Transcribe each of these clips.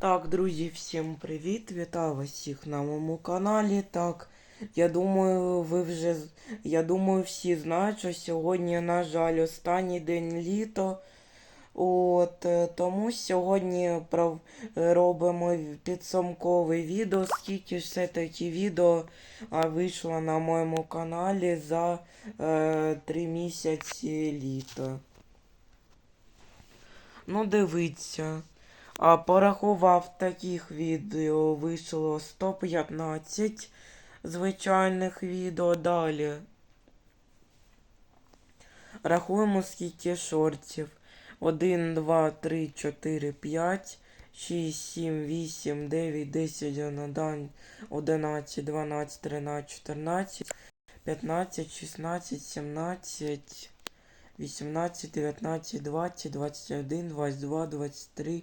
Так, друзі, всім привіт! Вітаю вас всіх на моєму каналі. Так, я думаю, ви вже я думаю, всі знають, що сьогодні, на жаль, останній день літа. От е, тому сьогодні пров... е, робимо підсумкове відео, скільки ж все-таки відео вийшло на моєму каналі за е, 3 місяці літа. Ну, дивіться. А порахував таких відео вийшло 115 звичайних відео. Далі. Рахуємо скільки шортів. 1, 2, 3, 4, 5, 6, 7, 8, 9, 10, 11, 12, 13, 14, 15, 16, 17, 18, 19, 20, 21, 22, 23,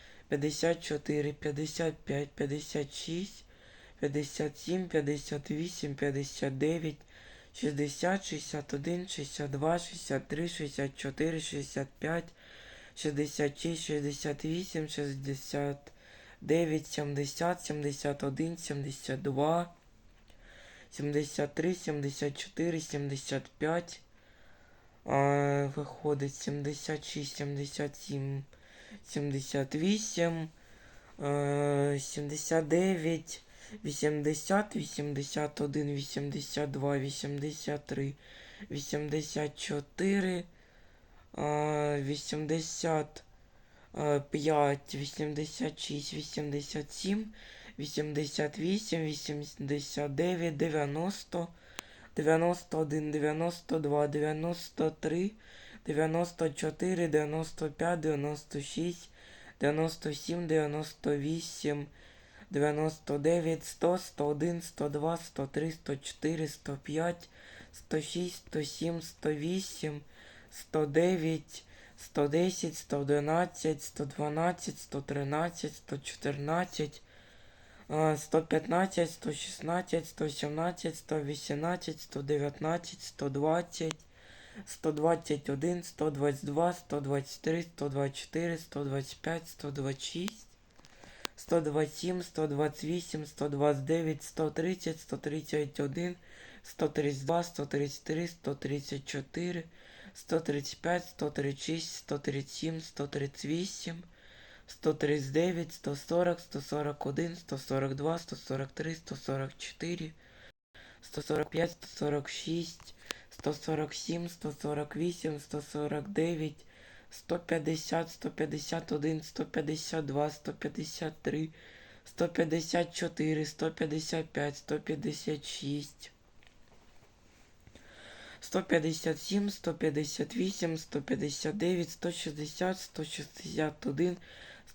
54, 55, 56, 57, 58, 59, 60, 61, 62, 63, 64, 65, 66, 68, 69, 70, 71, 72, 73, 74, 75, а, виходить 76, 77, 78, е, 79, 80, 81, 82, 83, 84, е, 85, 86, 87, 88, 89, 90, 91, 92, 93, 94, 95, 96, 97, 98, 99, 100, 101, 102, 103, 104, 105, 106, 107, 108, 109, 110, 111, 112, 113, 114, а, 115, 116, 117, 118, 119, 120, 121, 122, 123, 124, 125, 126, 127, 128, 129, 130, 131, 132, 133, 134, 135, 136, 137, 138, 139, 140, 141, 142, 143, 144, 145, 146, 147, 148, 149, 150, 151, 152, 153, 154, 155, 156, 157, 158, 159, 160, 161,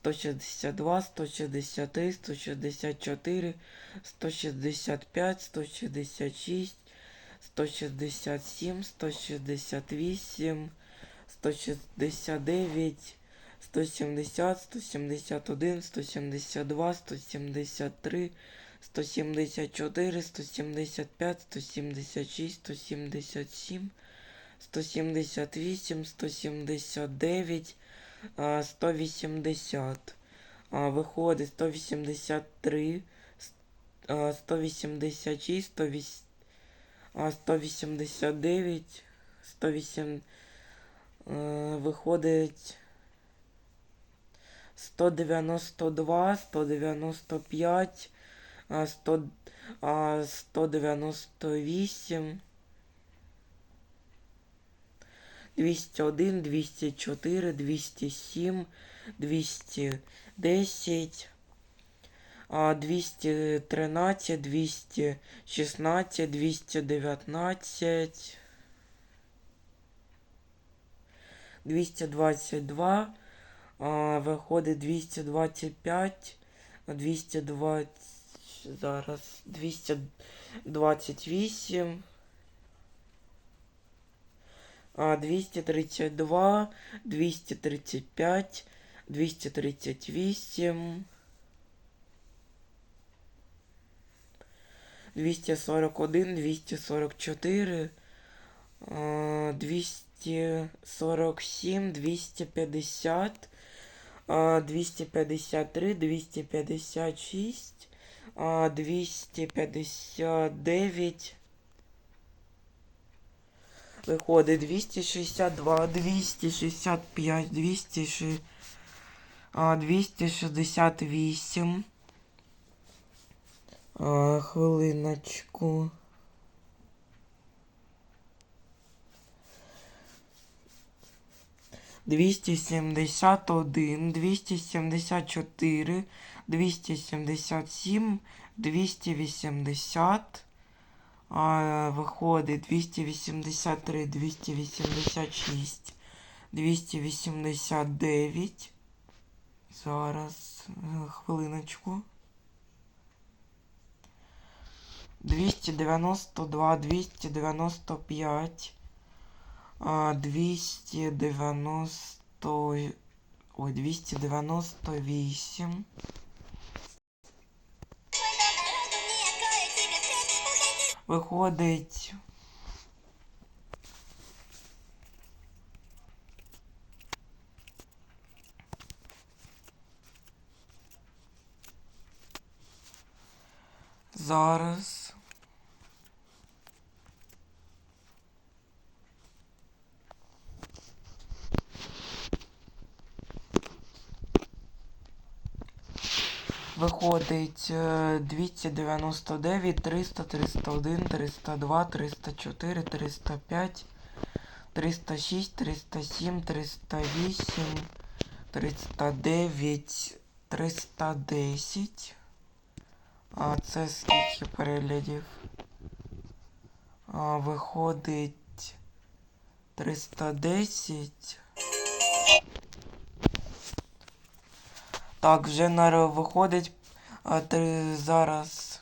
162, 163, 164, 165, 166, 167, 168, 169, 170, 171, 172, 173, 174, 175, 176, 177, 178, 179, 180. Виходить 183, 186, 108, а, 189, 108, е, виходить 192, 195, а, 100, а, 198, 201, 204, 207, 210, а, 213, 216, 219, 222, а, виходить 225, 220, зараз 228. А, 232, 235, 238, 241, 244, а, 247, 250, а, 253, 256, а, 259, Виходить 262, 265, 206, а, 268. А, хвилиночку. Двісті сімдесят один, двісті сімдесят чотири, двісті сімдесят сім, двісті вісімдесят. Виходить 283, 286, 289. Зараз, е, хвилиночку. 292, 295, а, 290, ой, 298. Виходить. Зараз. Виходить е, 299, 300, 301, 302, 304, 305, 306, 307, 308, 309, 310. А це скільки переглядів? А, виходить 310. Так, вже на виходить а, три, зараз.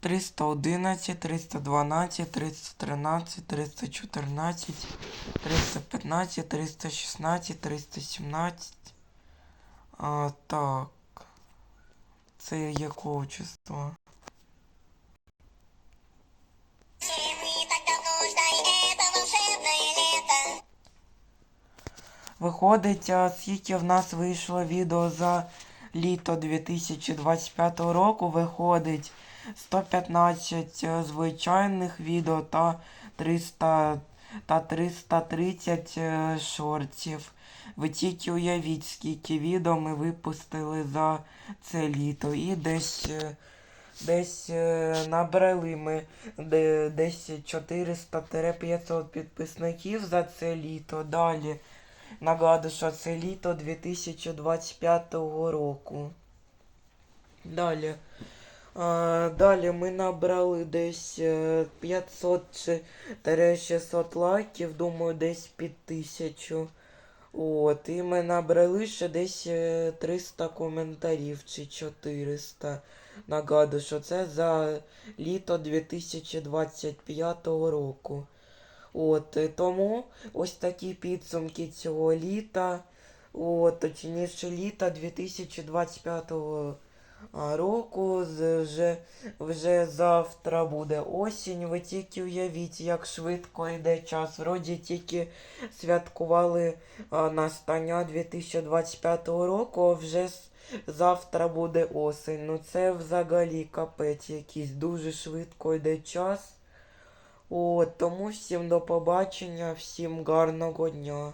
Триста одинадцять, триста дванадцять, триста тринадцять, триста чотирнадцять, триста п'ятнадцять, триста шістнадцять, триста сімнадцять. А, так. Це якого числа? Виходить, скільки в нас вийшло відео за літо 2025 року, виходить 115 е, звичайних відео та 300 та 330 е, шортів. Ви тільки уявіть, скільки відео ми випустили за це літо. І десь е, десь е, набрали ми десь 400-500 підписників за це літо. Далі. Нагадую, що це літо 2025 року. Далі. Далі ми набрали десь е, 500 чи 600 лайків, думаю, десь під тисячу. От, і ми набрали ще десь е, 300 коментарів чи 400. Нагадую, що це за літо 2025 року. От, е, тому ось такі підсумки цього літа. От, точніше, літа 2025 а, року. Вже, вже завтра буде осінь. Ви тільки уявіть, як швидко йде час. Вроді тільки святкували настання 2025 року, а вже завтра буде осінь. Ну це взагалі капець якийсь. Дуже швидко йде час. От, тому всім до побачення, всім гарного дня.